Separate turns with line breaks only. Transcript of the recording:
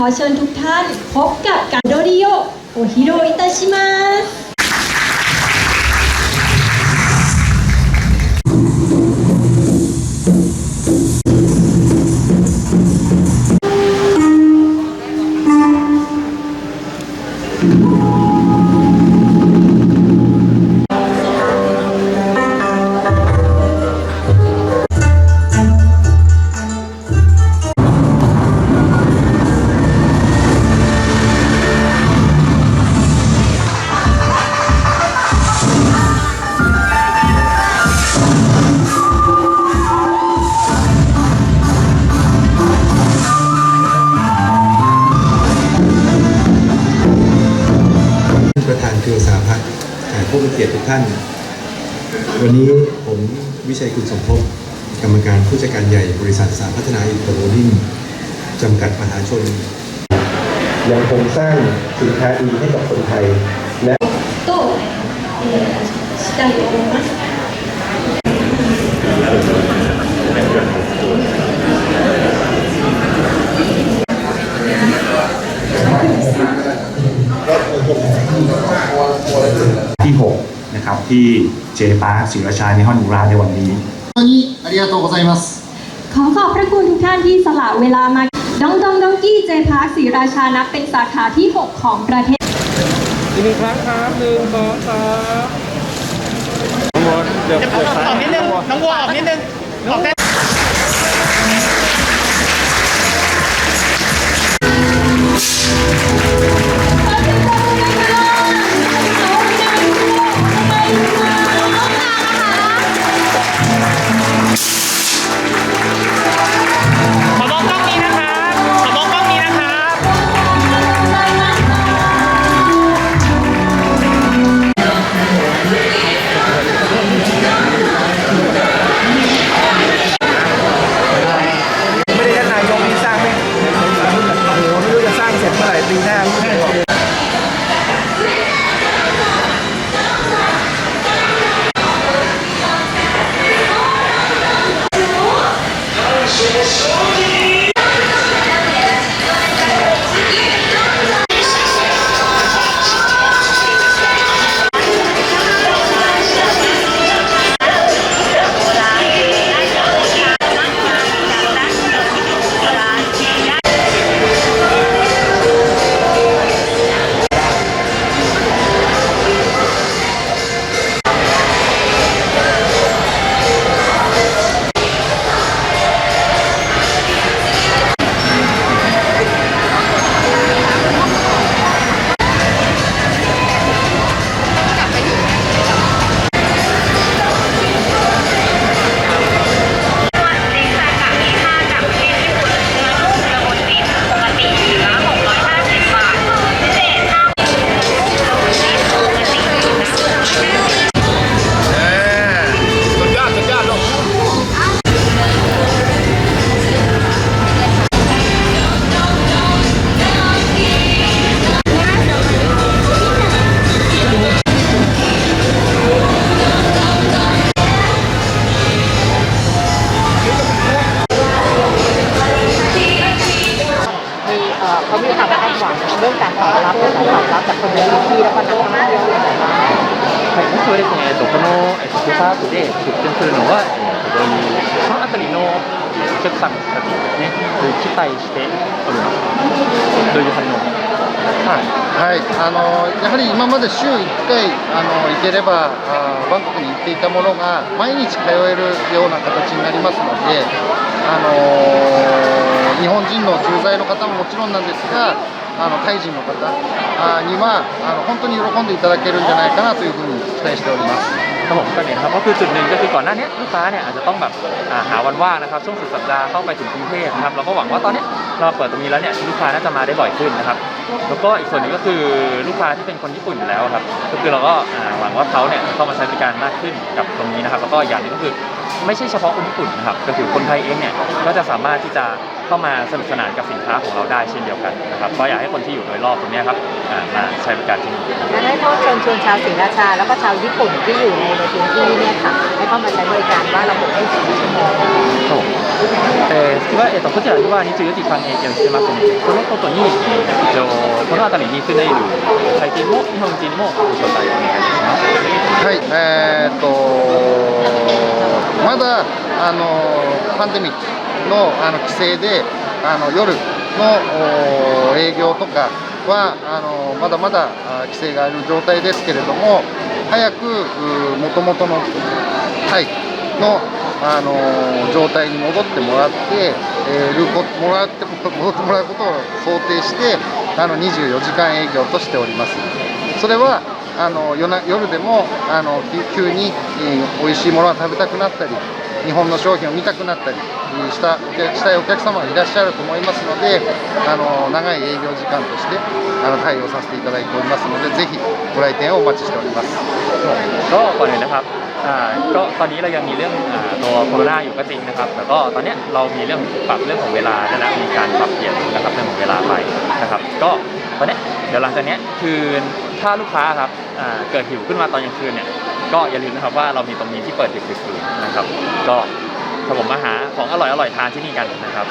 ขอเชิญทุกท่านพบกับการโดริโยโอฮิโรอิตาชิมัส
ทุกท่าน วันนี้ผมวิชัยคุณสมภพกรรมการผู้จัดการใหญ่บริษัทสาพัฒนาอินเตอร์โรลิ่งจำกัดมหาชน ยังคงสร้างสินค้าดีให้กับคนไทย และ
と、えーしたいと思い
นะครับ ที่เจปาร์คศรีราชาในห้องอุราในวันนี้
本当にありがとうございます。
ขอขอบพระคุณทุกท่านที่สละเวลามาดองดองดองกี้เจพาร์คศรีราชานับเป็นสาขาที่ 6 ของประเทศ
อีกหนึ่งครั้งครับหนึ่งสองสามน้องวอนเดี๋ยวเปิดซ้าย
ออกนิดนึง น้องวัวออกนิดนึง ออกได้
เอ่อ
เขามีความคาดหวังเรื่องการตอบรับและการตอบรับจากคนในพื้นที่แล้วก็นักท่องเที่ยว
はい、僕はですね、えっとこの、えっと、デパートで出店するのは、えっと、どういう、この辺りのお客さんたちにですね、どういう期待しておりますかどういう反応はい。
はい、あのやはり今まで週1回あの行ければあーバンコクに行っていたものが毎日通えるような形になりますので、あの日本 人の駐在の方ももちろんなんですがあのタイ人の方あーにはあの本当に喜んでいただけるんじゃないかなというふうに期待しております。
ครับผมก็เนี่ยนะครับก็คือจุดหนึ่งก็คือก่อนหน้านี้ลูกค้าเนี่ยอาจจะต้องแบบอ่าหาวันว่างนะครับช่วงสุดสัปดาห์เข้าไปถึงกรุงเทพนะครับเราก็หวังว่าตอนเนี้ยเราเปิดตรงนี้แล้วเนี่ยลูกค้าน่าจะมาได้บ่อยขึ้นนะครับแล้วก็อีกส่วนหนึงก็คือลูกค้าที่เป็นคนญี่ปุ่นอยู่แล้วครับก็คือเราก็อ่าหวังว่าเขาเนี่ยเข้ามาใช้บริการมากขึ้นกับตรงนี้นะครับ แล้วก็อย่างหนึงก็คือไม่ใช่เฉพาะคนญี่ปุ่นนะครับก็คือคนไทยเองเนี่ยก็จะสามารถที่จะ เข้ามาสนุกสนานกับสินค้าของเราได้เช่นเดียวกันนะครับก็อยากให้คนที่อยู่โดยรอบตรงเนี้ยครับอ่ามาใช้บริการที่นี่
และให้พ่อเชิญชวนชาวศรีราชา แล้วก็ชาวญี่ปุ่นที่อยู่ในในพื้นที่เนี่ยค่ะ ให้เข้ามาใช้บริการว่าระบบ24ชั่วโมง
そうえー、次は、えー、とこちらには24時間営業してますので、そのことに、えー、一応この辺りに住んでいる最近も日本人もご紹介お願いします。
はい、えーっと、まだあのパンデミック のあの規制であの夜の営業とかはあのまだまだ規制がある状態ですけれども、早くもともとのタイのあの状態に戻ってもらって、えーるこもらって戻ってもらうことを想定してあの24時間営業としております。それはあの夜夜でもあの急急に、えー美味しいものが食べたくなったり日本の商品を見たくなったりえーしたお客したいお客様がいらっしゃると思いますのであの長い営業時間としてあの対応させていただいておりますのでぜひご来店をお待ちしております。
ก็ก่อนอื่นนะครับอ่าก็ตอนนี้เรายังมีเรื่องอ่าตัวโควิดอยู่ก็จริงนะครับ แต่ก็ตอนเนี้ยเรามีเรื่องปรับเรื่องของเวลานั่นแหละมีการปรับเปลี่ยนนะครับเรื่องของเวลาไปนะครับ ก็ตอนเนี้ยเดี๋ยวหลังจากเนี้ยคือถ้าลูกค้าครับอ่าเกิดหิวขึ้นมาตอนกลางคืนเนี่ย ก็อย่าลืมนะครับว่าเรามีตรงนี้ที่เปิดดึกๆนะครับ ก็ถ้าผมมาหาของอร่อยๆทานที่นี่กันนะครับ